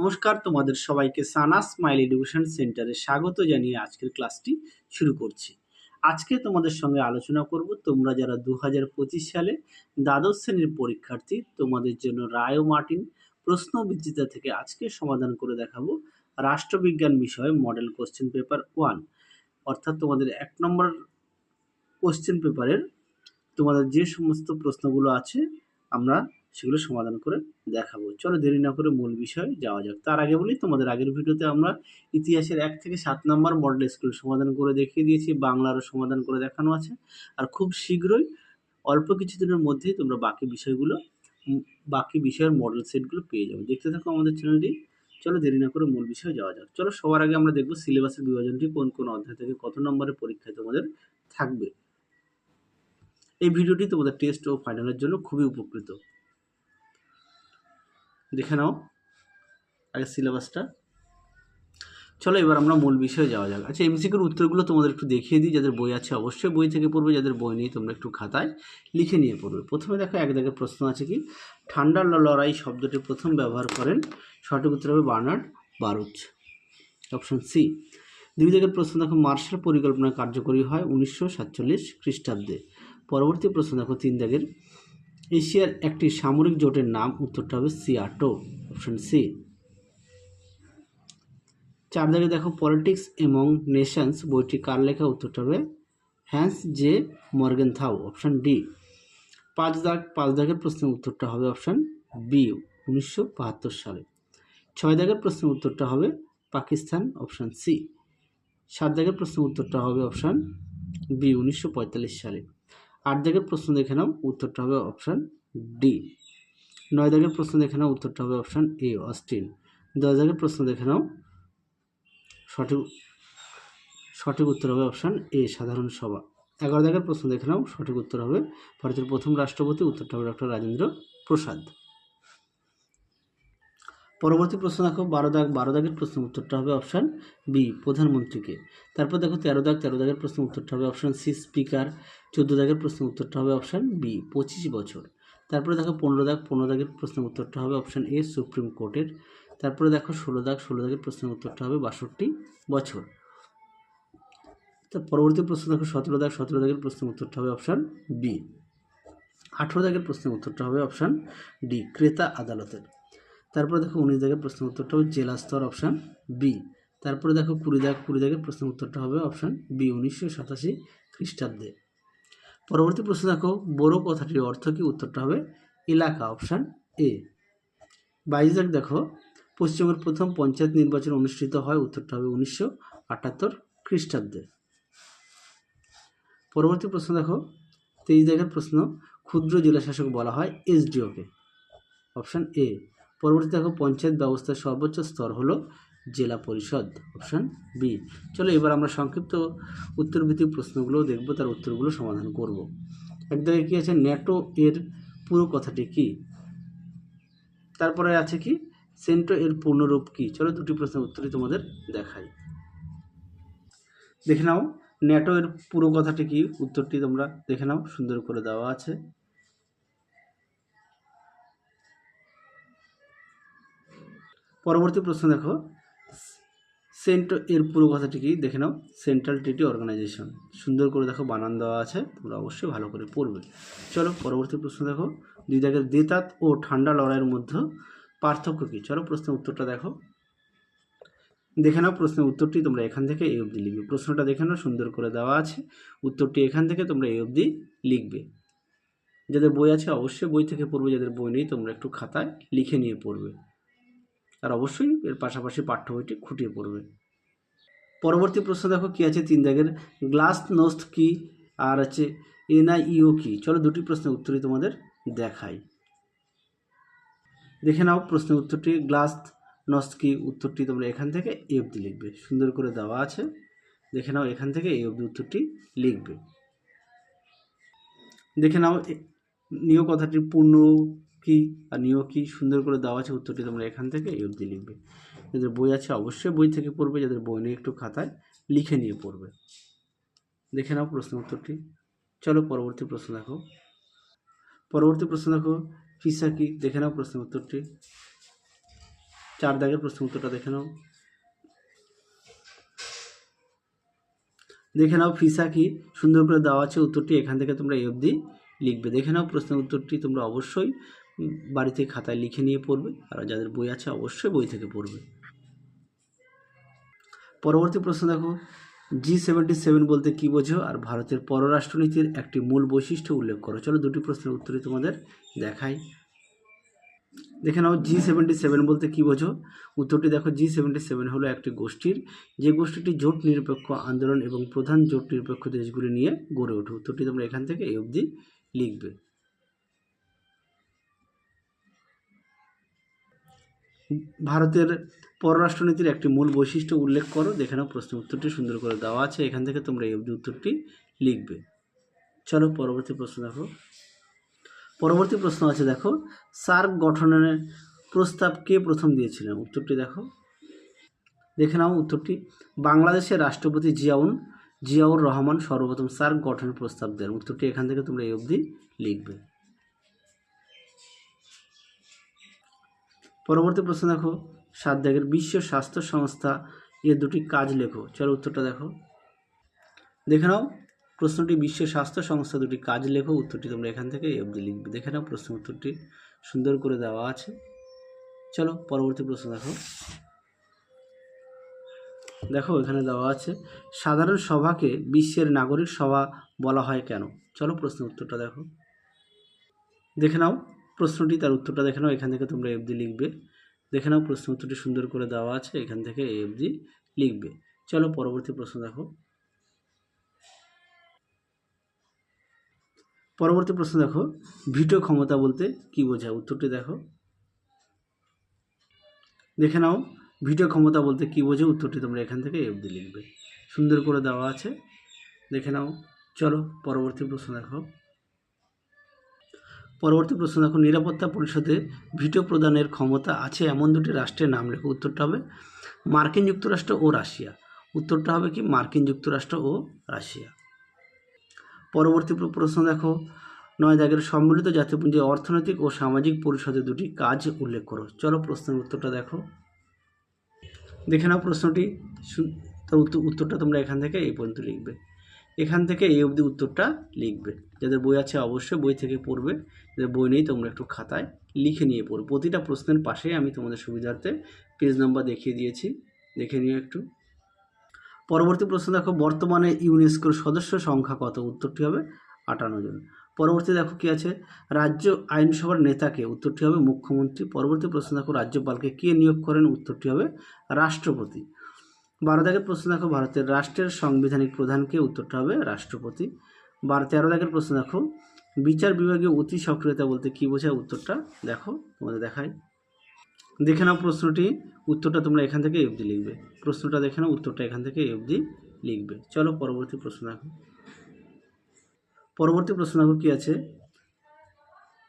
নমস্কার, তোমাদের সবাইকে সানা স্মাইল এডুকেশন সেন্টারে স্বাগত জানিয়ে আজকের ক্লাসটি শুরু করছি। আজকে তোমাদের সঙ্গে আলোচনা করব, তোমরা যারা দু হাজার পঁচিশ সালে দ্বাদশ শ্রেণির পরীক্ষার্থী, তোমাদের জন্য রায় মার্টিন প্রশ্ন বিচিতা থেকে আজকে সমাধান করে দেখাবো রাষ্ট্রবিজ্ঞান বিষয়ে মডেল কোশ্চেন পেপার ওয়ান। অর্থাৎ তোমাদের এক নম্বর কোশ্চেন পেপারের তোমাদের যে সমস্ত প্রশ্নগুলো আছে, আমরা সেগুলো সমাধান করে দেখাবো। চলো দেরি না করে মূল বিষয়ে যাওয়া যাক। তার আগে বলি, তোমাদের আগের ভিডিওতে আমরা ইতিহাসের এক থেকে সাত নম্বর মডেল স্কুল সমাধান করে দেখিয়ে দিয়েছি, বাংলারও সমাধান করে দেখানো আছে। আর খুব শীঘ্রই অল্প কিছুদিনের মধ্যেই তোমরা বাকি বিষয়গুলো বাকি বিষয়ের মডেল সেটগুলো পেয়ে যাবে। দেখতে থাকো আমাদের চ্যানেলটি চলো দেরি না করে মূল বিষয়ে যাওয়া যাক। চলো সবার আগে আমরা দেখব সিলেবাসের বিভাজনটি কোন কোন অধ্যায় থেকে কত নম্বরের পরীক্ষায় তোমাদের থাকবে। এই ভিডিওটি তোমাদের টেস্ট ও ফাইনালের জন্য খুবই উপকৃত। দেখে নাও আগে সিলেবাসটা। চলো এবার আমরা মূল বিষয়ে যাওয়া যাক। আচ্ছা এমসিকিউর উত্তরগুলো তোমাদের একটু দেখিয়ে দিই, যাদের বই আছে অবশ্যই। বই থেকে পড়বে, যাদের বই নেই, তোমরা একটু খাতায় লিখে নিয়ে পড়বে। প্রথমে দেখো, এক দাগের প্রশ্ন আছে কি? ঠান্ডার লড়াই শব্দটি প্রথম ব্যবহার করেন। সঠিক উত্তর হবে বার্নার্ড বারুচ। Option C. দুই দাগের প্রশ্ন দেখো, মার্শাল পরিকল্পনা কার্যকরী হয় উনিশশো সাতচল্লিশ খ্রিস্টাব্দে পরবর্তী প্রশ্ন দেখো, তিন দাগের। এশিয়ার একটি সামরিক জোটের নাম উত্তরটা হবে সিয়াটো অপশন সি চার দাগে দেখো পলিটিক্স এবং নেশনস বইটি কার লেখা? উত্তরটা হবে Hans J Morgenthau option D পাঁচ দাগ, পাঁচ দাগের প্রশ্নের উত্তরটা হবে অপশন বি উনিশশো বাহাত্তর সালে। ছয় দাগের প্রশ্নের উত্তরটা হবে পাকিস্তান অপশন সি সাত দাগের প্রশ্নের উত্তরটা হবে অপশন বি উনিশশো পঁয়তাল্লিশ সালে। আট দাগের প্রশ্ন দেখে নাও, উত্তরটা হবে অপশান ডি নয় দাগের প্রশ্ন দেখে নাও, উত্তরটা হবে অপশান এ অস্টিন দশ দাগের প্রশ্ন দেখে নাও, সঠিক সঠিক উত্তর হবে অপশান এ সাধারণ সভা। এগারো দাগের প্রশ্ন দেখে নাও, সঠিক উত্তর হবে ভারতের প্রথম রাষ্ট্রপতি, উত্তরটা হবে ডক্টর রাজেন্দ্র প্রসাদ পরবর্তী প্রশ্ন দেখো, বারো দাগ, বারো দাগের প্রশ্ন উত্তরটা হবে অপশান বি প্রধানমন্ত্রীকে। তারপর দেখো তেরো দাগ, তেরো দাগের প্রশ্ন উত্তরটা হবে অপশান সি স্পিকার চোদ্দ দাগের প্রশ্নের উত্তরটা হবে অপশান বি পঁচিশ বছর। তারপরে দেখো পনেরো দাগ, পনেরো দাগের প্রশ্নের উত্তরটা হবে অপশান এ সুপ্রিম কোর্টের। তারপরে দেখো ষোলো দাগ, ষোলো দাগের প্রশ্নের উত্তরটা হবে বাষট্টি বছর। তার পরবর্তী প্রশ্ন দেখো, সতেরো দাগ, সতেরো দাগের প্রশ্নের উত্তরটা হবে অপশান বি আঠেরো দাগের প্রশ্নের উত্তরটা হবে অপশান ডি ক্রেতা আদালতের। তারপরে দেখো উনিশ দাগের প্রশ্ন উত্তরটা হবে জেলা স্তর অপশান বি। তারপরে দেখো কুড়ি দাগ, কুড়ি দাগের প্রশ্ন উত্তরটা হবে অপশান বি, উনিশশো সাতাশি খ্রিস্টাব্দে। পরবর্তী প্রশ্ন দেখো, বড়ো কথাটির অর্থ কি? উত্তরটা হবে এলাকা, অপশান এ। বাইশ দাগ দেখো, পশ্চিমবঙ্গের প্রথম পঞ্চায়েত নির্বাচন অনুষ্ঠিত হয়, উত্তরটা হবে উনিশশো আটাত্তর খ্রিস্টাব্দে। পরবর্তী প্রশ্ন দেখো, তেইশ দাগের প্রশ্ন ক্ষুদ্র জেলা শাসক বলা হয় এসডিওকে। Option A. পরবর্তী দেখো পঞ্চায়েত ব্যবস্থার সর্বোচ্চ স্তর হলো জেলা পরিষদ অপশান বি চলো এবার আমরা সংক্ষিপ্ত উত্তরভিত্তিক প্রশ্নগুলো দেখব, তার উত্তরগুলো সমাধান করব। এক জায়গায় কী আছে? ন্যাটো এর পুরো কথাটি কি? তারপরে আছে কি? সেন্টো এর পূর্ণরূপ কি? চলো দুটি প্রশ্নের উত্তরই তোমাদের দেখাই। দেখে নাও, ন্যাটো এর পুরো কথাটি কি? উত্তরটি তোমরা দেখে নাও, সুন্দর করে দেওয়া আছে। পরবর্তী প্রশ্ন দেখো। সেন্ট এর পুরো কথাটি কি? দেখে নাও। সেন্ট্রাল ট্রিটি অর্গানাইজেশন সুন্দর করে দেখো, বানান দেওয়া আছে। তোমরা অবশ্যই ভালো করে পড়বে। চলো, পরবর্তী প্রশ্ন দেখো। দুই দাগের দেতাত ও ঠান্ডা লড়াইয়ের মধ্যে পার্থক্য কী? চলো, প্রশ্নের উত্তরটা দেখো। দেখে নাও, প্রশ্নের উত্তরটি তোমরা এখান থেকে এই অবধি লিখবে। প্রশ্নটা দেখে নাও, সুন্দর করে দেওয়া আছে। উত্তরটি এখান থেকে তোমরা এই অবধি লিখবে। যাদের বই আছে, অবশ্যই বই থেকে পড়বে। যাদের বই নেই, তোমরা একটু খাতায় লিখে নিয়ে পড়বে। আর অবশ্যই এর পাশাপাশি পাঠ্য বইটি খুঁটিয়ে পড়বে। পরবর্তী প্রশ্ন দেখো, কী আছে তিন দাগের? গ্লাস নোস্ট কি? আর আছে এনআইইও, কি? চলো দুটি প্রশ্নের উত্তরই তোমাদের দেখাই। দেখে নাও প্রশ্নের উত্তরটি, গ্লাস নস্ট কি? উত্তরটি তোমরা এখান থেকে এ অবধি লিখবে। সুন্দর করে দেওয়া আছে। দেখে নাও এখান থেকে এই অবধি উত্তরটি লিখবে। দেখে নাও এ- নিয় কথাটির পূর্ণ কি আর নিয় কি সুন্দর করে দেওয়া আছে উত্তরটি তোমরা এখান থেকে এই অবধি লিখবে। যাদের বই আছে অবশ্যই বই থেকে পড়বে, যাদের বই নিয়ে একটু খাতায় লিখে নিয়ে পড়বে। দেখে নাও প্রশ্ন উত্তরটি। চলো পরবর্তী প্রশ্ন দেখো। পরবর্তী প্রশ্ন দেখো ফিসা কি? দেখে নাও প্রশ্ন উত্তরটি। চার দাগের প্রশ্ন উত্তরটা দেখে নাও। দেখে নাও ফিসা কি? সুন্দর করে দেওয়া আছে উত্তরটি এখান থেকে তোমরা এই অবধি লিখবে। দেখে নাও প্রশ্নের উত্তরটি তোমরা অবশ্যই উম, বাড়িতে খাতায় লিখে নিয়ে পড়বে। আর যাদের বই আছে অবশ্যই বই থেকে পড়বে। পরবর্তী প্রশ্ন দেখো। জি সেভেন্টি সেভেন বলতে কী বোঝো? আর ভারতের পররাষ্ট্রনীতির একটি মূল বৈশিষ্ট্য উল্লেখ করো। চলো দুটি প্রশ্নের উত্তরই তোমাদের দেখাই। দেখে নাও জি সেভেন্টি সেভেন বলতে কী বোঝো? উত্তরটি দেখো জি সেভেন্টি সেভেন হলো একটি গোষ্ঠীর। যে গোষ্ঠীটি জোট নিরপেক্ষ আন্দোলন এবং প্রধান জোট নিরপেক্ষ দেশগুলি নিয়ে গড়ে ওঠে। উত্তরটি তোমরা এখান থেকে এই অবধি লিখবে। ভারতের পররাষ্ট্রনীতির একটি মূল বৈশিষ্ট্য উল্লেখ করো দেখে নাও প্রশ্ন উত্তরটি সুন্দর করে দেওয়া আছে। এখান থেকে তোমরা এই অবধি উত্তরটি লিখবে। চলো পরবর্তী প্রশ্ন দেখো। পরবর্তী প্রশ্ন আছে, দেখো, সার্ক গঠনের প্রস্তাব কে প্রথম দিয়েছিলেন? উত্তরটি দেখো। দেখে নাও উত্তরটি। বাংলাদেশের রাষ্ট্রপতি জিয়াউন, জিয়াউর রহমান সর্বপ্রথম সার্ক গঠনের প্রস্তাব দেন। উত্তরটি এখান থেকে তোমরা এই অবধি লিখবে। পরবর্তী প্রশ্ন দেখো সাত দাগের বিশ্ব স্বাস্থ্য সংস্থা এর দুটি কাজ লেখো। চলো উত্তরটা দেখো। দেখে নাও, প্রশ্নটি বিশ্ব স্বাস্থ্য সংস্থা দুটি কাজ লেখো, উত্তরটি তোমরা এখান থেকে অবধি লিখবে। দেখে নাও প্রশ্ন উত্তরটি সুন্দর করে দেওয়া আছে। চলো, পরবর্তী প্রশ্ন দেখো। দেখো, এখানে দেওয়া আছে, সাধারণ সভাকে বিশ্বের নাগরিক সভা বলা হয় কেন? চলো প্রশ্ন উত্তরটা দেখো। দেখে নাও প্রশ্নটি তার উত্তরটা দেখে নাও, এখান থেকে তোমরা এফডি লিখবে। দেখে নাও প্রশ্ন উত্তরটি সুন্দর করে দেওয়া আছে, এখান থেকে এফডি লিখবে। চলো পরবর্তী প্রশ্ন দেখো। পরবর্তী প্রশ্ন দেখো, ভিটো ক্ষমতা বলতে কি বোঝায়? উত্তরটি দেখো। দেখে নাও, ভিটো ক্ষমতা বলতে কী বোঝো উত্তরটি তোমরা এখান থেকে এফডি লিখবে। সুন্দর করে দেওয়া আছে। দেখে নাও, চলো পরবর্তী প্রশ্ন দেখো। পরবর্তী প্রশ্ন, দেখো, নিরাপত্তা পরিষদে ভিটো প্রদানের ক্ষমতা আছে এমন দুটি রাষ্ট্রের নাম লেখো। উত্তরটা হবে মার্কিন যুক্তরাষ্ট্র ও রাশিয়া। উত্তরটা হবে কি? মার্কিন যুক্তরাষ্ট্র ও রাশিয়া। পরবর্তী প্রশ্ন, দেখো, নয় দাগের সম্মিলিত জাতিপুঞ্জের অর্থনৈতিক ও সামাজিক পরিষদের দুটি কাজ উল্লেখ করো। চলো প্রশ্নের উত্তরটা দেখো। দেখে নাও প্রশ্নটি। উত্তরটা তোমরা এখান থেকে এই পর্যন্ত লিখবে। এখান থেকে এই অবধি উত্তরটা লিখবে। যাদের বই আছে অবশ্যই বই থেকে পড়বে। যাদের বই নেই তোমরা একটু খাতায় লিখে নিয়ে পড়বে প্রতিটা প্রশ্নের পাশেই আমি তোমাদের সুবিধার্থে পেজ নাম্বার দেখিয়ে দিয়েছি। দেখে নিও একটু। পরবর্তী প্রশ্ন দেখো, বর্তমানে ইউনেস্কোর সদস্য সংখ্যা কত? উত্তরটি হবে আটান্ন জন। পরবর্তী দেখো কি আছে? রাজ্য আইনসভার নেতাকে উত্তরটি হবে মুখ্যমন্ত্রী। পরবর্তী প্রশ্ন দেখো, রাজ্যপালকে কে নিয়োগ করেন? উত্তরটি হবে রাষ্ট্রপতি। বারো দাগের প্রশ্ন দেখো, ভারতের রাষ্ট্রের সাংবিধানিক প্রধানকে উত্তরটা হবে রাষ্ট্রপতি। বারো, তেরো দাগের প্রশ্ন দেখো, বিচার বিভাগে অতি সক্রিয়তা বলতে কী বোঝায়? উত্তরটা দেখো, তোমাদের দেখাই। দেখে নাও প্রশ্নটি, উত্তরটা তোমরা এখান থেকে এফডি লিখবে। প্রশ্নটা দেখে নাও, উত্তরটা এখান থেকে এফডি লিখবে। চলো পরবর্তী প্রশ্ন দেখো। পরবর্তী প্রশ্ন দেখো কী আছে?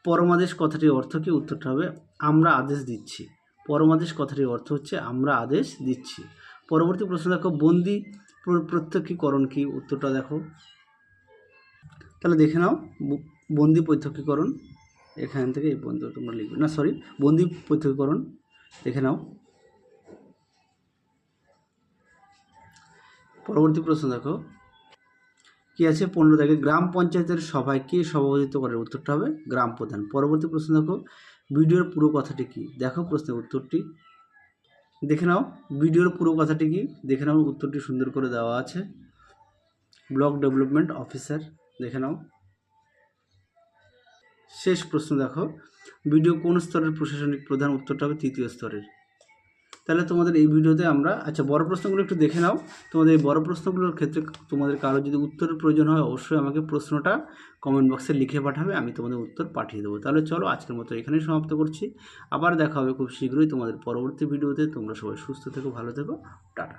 পরমাদেশ কথাটির অর্থ কি? উত্তরটা হবে, আমরা আদেশ দিচ্ছি। পরমাদেশ কথাটির অর্থ হচ্ছে, আমরা আদেশ দিচ্ছি। পরবর্তী প্রশ্ন দেখো, বন্দি প্রত্যক্ষীকরণ কি? উত্তরটা দেখো। তাহলে দেখে নাও বন্দি পৃথকীকরণ এখান থেকে এই পর্যন্ত তোমরা লিখবে। না সরি বন্দি পৃথকীকরণ দেখে নাও। পরবর্তী প্রশ্ন দেখো, কি আছে? পনেরো থেকে গ্রাম পঞ্চায়েতের সভায় কে সভাপতিত্ব করে? উত্তরটা হবে গ্রাম প্রধান। পরবর্তী প্রশ্ন দেখো, ভিডিওর পুরো কথাটি কি? দেখো প্রশ্নের উত্তরটি। দেখে নাও, ভিডিওর পুরো কথাটি কি? দেখে নাও, উত্তরটি সুন্দর করে দেওয়া আছে। ব্লক ডেভেলপমেন্ট অফিসার, দেখে নাও। শেষ প্রশ্ন দেখো। ভিডিও কোন স্তরের প্রশাসনিক প্রধান উত্তরটা হবে তৃতীয় স্তরের। তাহলে তোমাদের এই ভিডিওতে আমরা আচ্ছা বড় প্রশ্নগুলো একটু দেখে নাও। তোমাদের এই বড় প্রশ্নগুলোর ক্ষেত্রে তোমাদের কারও যদি উত্তরের প্রয়োজন হয়, অবশ্যই আমাকে প্রশ্নটা কমেন্ট বক্সে লিখে পাঠাবে, আমি তোমাদের উত্তর পাঠিয়ে দেবো। তাহলে চলো আজকের মতো এখানেই সমাপ্ত করছি। আবার দেখা হবে খুব শীঘ্রই তোমাদের পরবর্তী ভিডিওতে। তোমরা সবাই সুস্থ থেকো, ভালো থেকো। টাটা।